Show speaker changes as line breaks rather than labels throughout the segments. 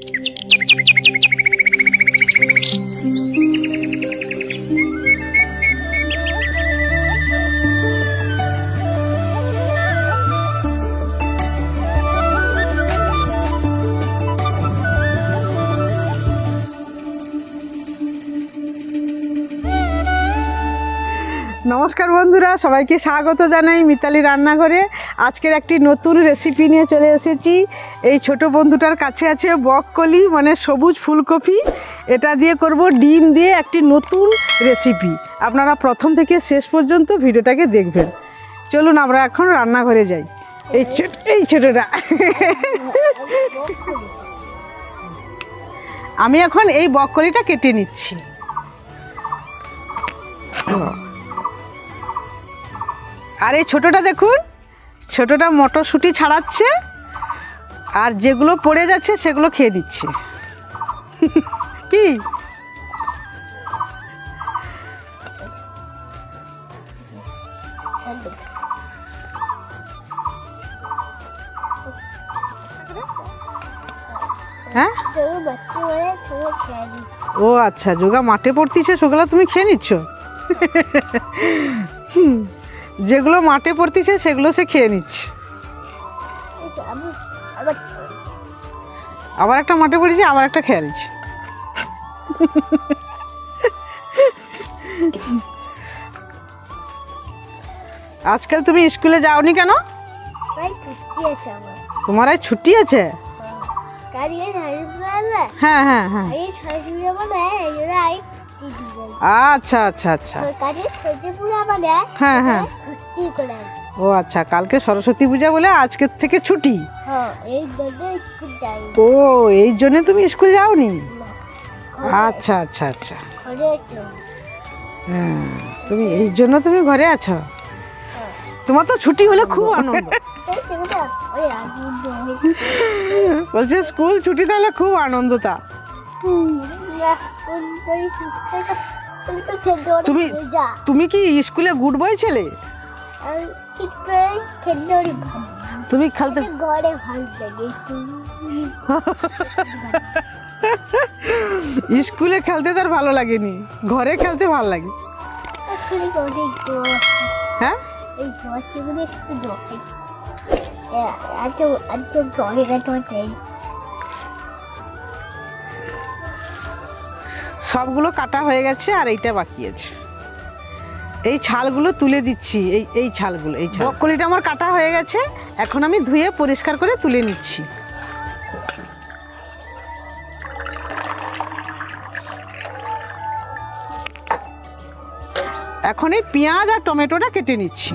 Thank you. নমস্কার বন্ধুরা, সবাইকে স্বাগত জানাই মিতালি রান্নাঘরে। আজকের একটি নতুন রেসিপি নিয়ে চলে এসেছি। এই ছোট বন্ধুটার কাছে আছে বককলি মানে সবুজ ফুলকপি। এটা দিয়ে করব ডিম দিয়ে একটি নতুন রেসিপি আপনারা প্রথম থেকে শেষ পর্যন্ত ভিডিওটাকে দেখবেন। চলুন আমরা এখন রান্নাঘরে যাই। এই ছোট এই ছোটটা। আমি এখন এই বককলিটা কেটে নিচ্ছি। আর এই ছোটোটা দেখুন ছোটোটা মটরশুঁটি ছাড়াচ্ছে আর যেগুলো পড়ে যাচ্ছে সেগুলো খেয়ে নিচ্ছে। কি? হ্যাঁ? ও আচ্ছা যোগা মাঠে পড়তিছে সেগুলো তুমি খেয়ে নিচ্ছ? হুম, যেগুলো মাঠে পড়তেছে, সেগুলো সে খেয়ে নিচ্ছে।
আবার
একটা মাঠে পড়েছে, আবার একটা নিচ্ছে আজকাল তুমি স্কুলে যাওনি কেন? তোমার আজ ছুটি আছে? হ্যাঁ হ্যাঁ হ্যাঁ। আচ্ছা আচ্ছা আচ্ছা। হ্যাঁ হ্যাঁ।
ছুটি করে।
ও আচ্ছা কালকে সরস্বতী পূজা বলে আজকের থেকে ছুটি?
হ্যাঁ
ও এই জন্য তুমি স্কুল যাওনি? আচ্ছা আচ্ছা আচ্ছা। হ্যাঁ তুমি এই জন্য তুমি ঘরে আছো? তোমার তো ছুটি হলে খুব আনন্দ।
আগুন দই
বলছে স্কুল ছুটি তাহলে খুব আনন্দ তা
তুমি
তুমি- তুমি কি স্কুলে গুড বয় ছেলে? তুমি খেলতে
ঘরে ভালো লাগে
স্কুলে খেলতে তার ভালো লাগেনি। ঘরে খেলতে ভালো লাগে। হ্যাঁ? সবগুলো কাটা হয়ে গেছে আর এইটা বাকি আছে। এই ছালগুলো তুলে দিচ্ছি, এই এই ছালগুলো, এই ছাল। বকলিটা আমার কাটা হয়ে গেছে, এখন আমি ধুয়ে পরিষ্কার করে তুলে নিচ্ছি। এখন এই পেঁয়াজ আর টমেটোটা কেটে নিচ্ছি।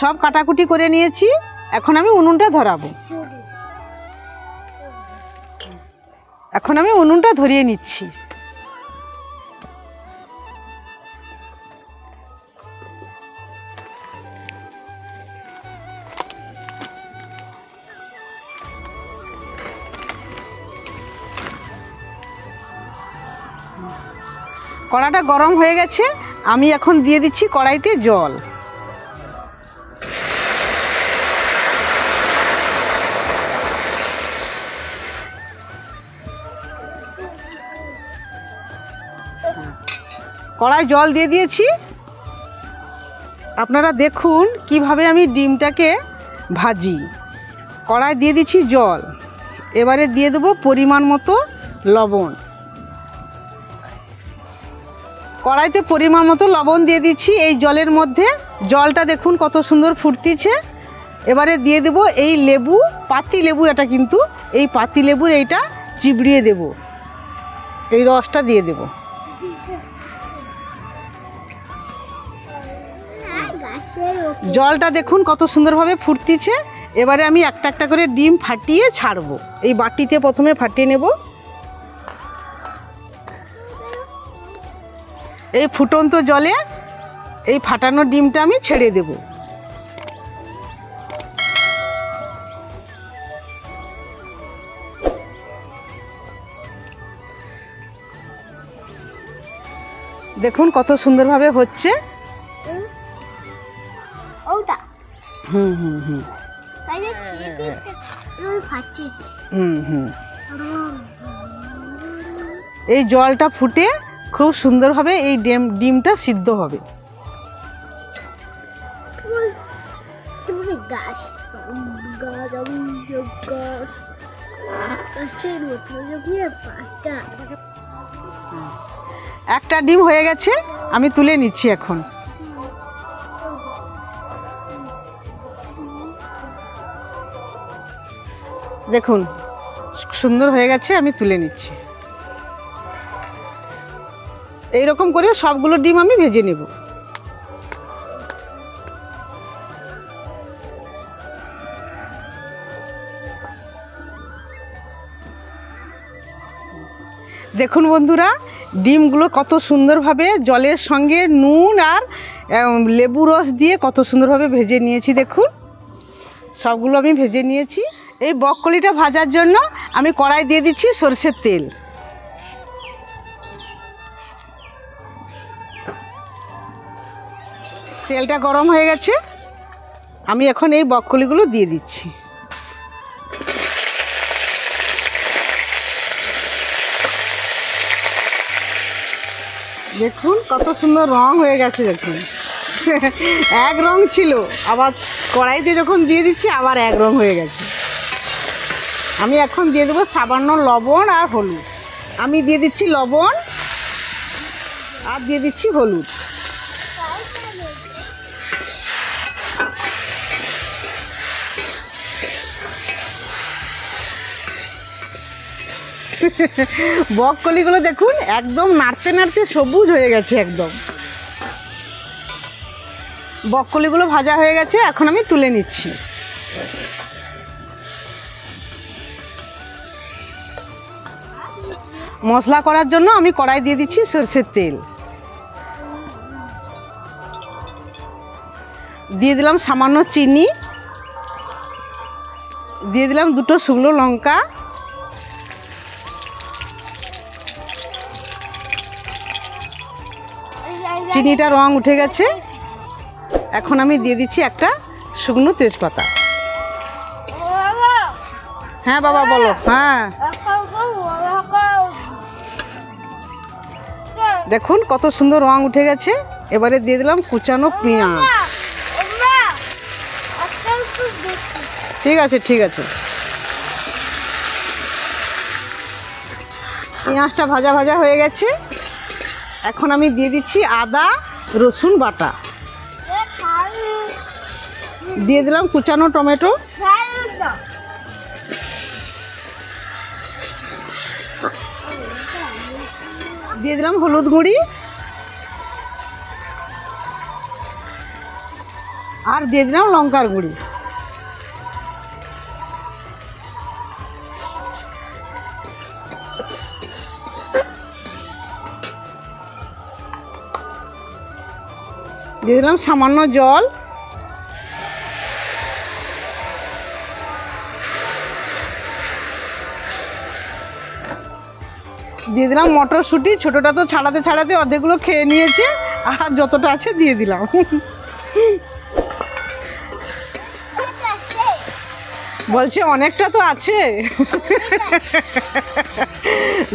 সব কাটাকুটি করে নিয়েছি। এখন আমি উনুনটা ধরাবো। এখন আমি উনুনটা ধরিয়ে নিচ্ছি। কড়াটা গরম হয়ে গেছে, আমি এখন দিয়ে দিচ্ছি কড়াইতে জল। কড়াই জল দিয়ে দিয়েছি। আপনারা দেখুন কীভাবে আমি ডিমটাকে ভাজি। কড়ায় দিয়ে দিচ্ছি জল। এবারে দিয়ে দেবো পরিমাণ মতো লবণ। কড়াইতে পরিমাণ মতো লবণ দিয়ে দিচ্ছি এই জলের মধ্যে। জলটা দেখুন কত সুন্দর ফুটতিছে। এবারে দিয়ে দেবো এই লেবু, পাতি লেবু এটা কিন্তু। এই পাতি লেবুর এইটা চিবড়িয়ে দেব। এই রসটা দিয়ে দেবো। জলটা দেখুন কত সুন্দরভাবে ফুটতিছে। এবারে আমি একটা একটা করে ডিম ফাটিয়ে ছাড়বো। এই বাটিতে প্রথমে ফাটিয়ে নেব। এই ফুটন্ত জলে এই ফাটানো ডিমটা আমি ছেড়ে দেব। দেখুন কত সুন্দরভাবে হচ্ছে। হুম হুম হুম। হুম হুম। এই জলটা ফুটে খুব সুন্দরভাবে এই ডিম ডিমটা সিদ্ধ হবে। একটা ডিম হয়ে গেছে আমি তুলে নিচ্ছি এখন। দেখুন, সুন্দর হয়ে গেছে, আমি তুলে নিচ্ছি। এই রকম করে সবগুলো ডিম আমি ভেজে নেব। দেখুন বন্ধুরা, ডিমগুলো কত সুন্দরভাবে জলের সঙ্গে নুন আর লেবু রস দিয়ে কত সুন্দরভাবে ভেজে নিয়েছি, দেখুন। সবগুলো আমি ভেজে নিয়েছি। এই বককলিটা ভাজার জন্য আমি কড়াই দিয়ে দিচ্ছি সরষের তেল। তেলটা গরম হয়ে গেছে। আমি এখন এই বককলিগুলো দিয়ে দিচ্ছি। দেখুন কত সুন্দর রং হয়ে গেছে দেখুন। এক রং ছিল, আবার কড়াইতে যখন দিয়ে দিচ্ছি, আবার এক রং হয়ে গেছে। আমি এখন দিয়ে দেবো সামান্য লবণ আর হলুদ। আমি দিয়ে দিচ্ছি লবণ আর দিয়ে দিচ্ছি হলুদ। বককলিগুলো দেখুন একদম নাড়তে নাড়তে সবুজ হয়ে গেছে একদম। বককলিগুলো ভাজা হয়ে গেছে, এখন আমি তুলে নিচ্ছি। মশলা করার জন্য আমি কড়াই দিয়ে দিচ্ছি সরষের তেল। দিয়ে দিলাম সামান্য চিনি। দিয়ে দিলাম দুটো শুকনো লঙ্কা। চিনিটা রং উঠে গেছে। এখন আমি দিয়ে দিচ্ছি একটা শুকনো তেজপাতা। হ্যাঁ বাবা, বলো। হ্যাঁ। দেখুন কত সুন্দর রং উঠে গেছে। এবারে দিয়ে দিলাম কুচানো পেঁয়াজ। ঠিক আছে ঠিক আছে। পেঁয়াজটা ভাজা ভাজা হয়ে গেছে। এখন আমি দিয়ে দিচ্ছি আদা রসুন বাটা। দিয়ে দিলাম কুচানো টমেটো। দিয়ে দিলাম হলুদ গুঁড়ি। আর দিয়ে দিলাম লঙ্কার গুঁড়ি। দিয়ে দিলাম সামান্য জল। দিয়ে দিলাম মটরশুঁটি, ছোটোটা তো ছাড়াতে ছাড়াতে অর্ধেকগুলো খেয়ে নিয়েছে, আর যতটা আছে দিয়ে দিলাম। বলছে, অনেকটা তো আছে।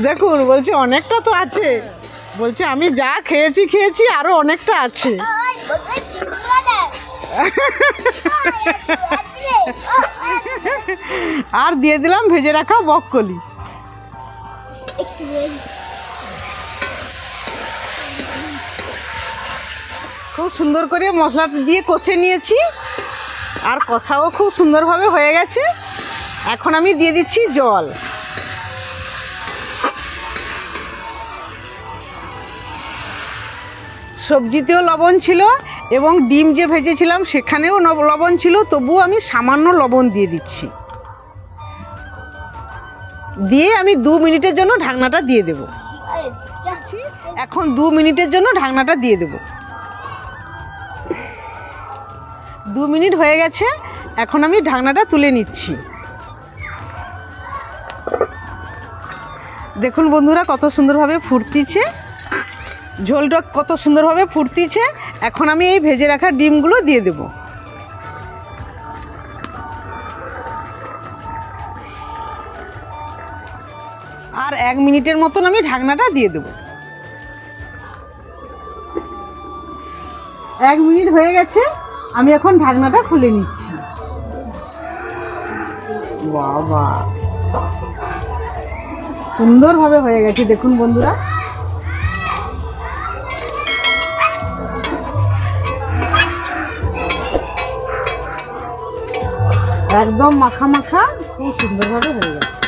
দেখুন, বলছে, অনেকটা তো আছে। বলছে, আমি যা খেয়েছি খেয়েছি আরও অনেকটা আছে। আর দিয়ে দিলাম ভেজে রাখা বককলি। খুব সুন্দর করে মশলা দিয়ে কষে নিয়েছি। আর কষাও খুব সুন্দরভাবে হয়ে গেছে। এখন আমি দিয়ে দিচ্ছি জল। সবজিতেও লবণ ছিল এবং ডিম যে ভেজেছিলাম সেখানেও লবণ ছিল, তবুও আমি সামান্য লবণ দিয়ে দিচ্ছি। দিয়ে আমি দু মিনিটের জন্য ঢাকনাটা দিয়ে দেবো। এখন দু মিনিটের জন্য ঢাকনাটা দিয়ে দেবো। দু মিনিট হয়ে গেছে এখন আমি ঢাকনাটা তুলে নিচ্ছি। দেখুন বন্ধুরা কত সুন্দরভাবে ফুটতিছে। ঝোলটা কত সুন্দরভাবে ফুটতিছে। এখন আমি এই ভেজে রাখা ডিমগুলো দিয়ে দেব। এক মিনিটের মতন আমি ঢাকনাটা দিয়ে দেব। এক মিনিট হয়ে গেছে, আমি এখন ঢাকনাটা খুলে নিচ্ছি। বাবা। সুন্দরভাবে হয়ে গেছে, দেখুন বন্ধুরা। একদম মাখা মাখা, খুব সুন্দরভাবে হয়ে গেছে।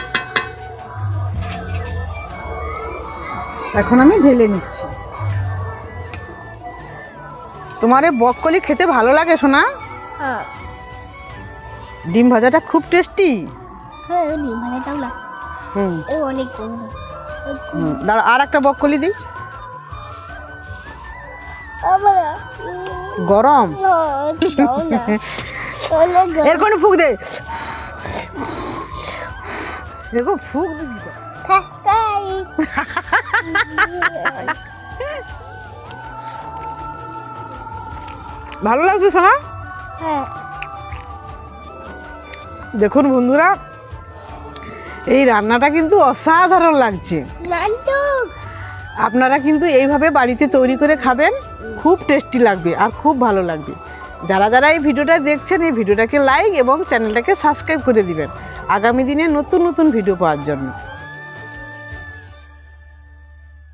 এখন আমি ঢেলে নিচ্ছি। তোমার এই বককলি খেতে ভালো লাগে শোনা
হ্যাঁ।
ডিম ভাজাটা খুব টেস্টি
হ্যাঁ
দাঁড়া আর একটা বককলি দিই। গরম। এর কোনো ফুক দে। এরকম ফুক দিবি ভালো লাগছে সোনা?
হ্যাঁ।
দেখুন বন্ধুরা এই রান্নাটা কিন্তু অসাধারণ লাগছে। আপনারা কিন্তু এইভাবে বাড়িতে তৈরি করে খাবেন খুব টেস্টি লাগবে আর খুব ভালো লাগবে। যারা যারা এই ভিডিওটা দেখছেন এই ভিডিওটাকে লাইক এবং চ্যানেলটাকে সাবস্ক্রাইব করে দিবেন। আগামী দিনে নতুন নতুন ভিডিও পাওয়ার জন্য।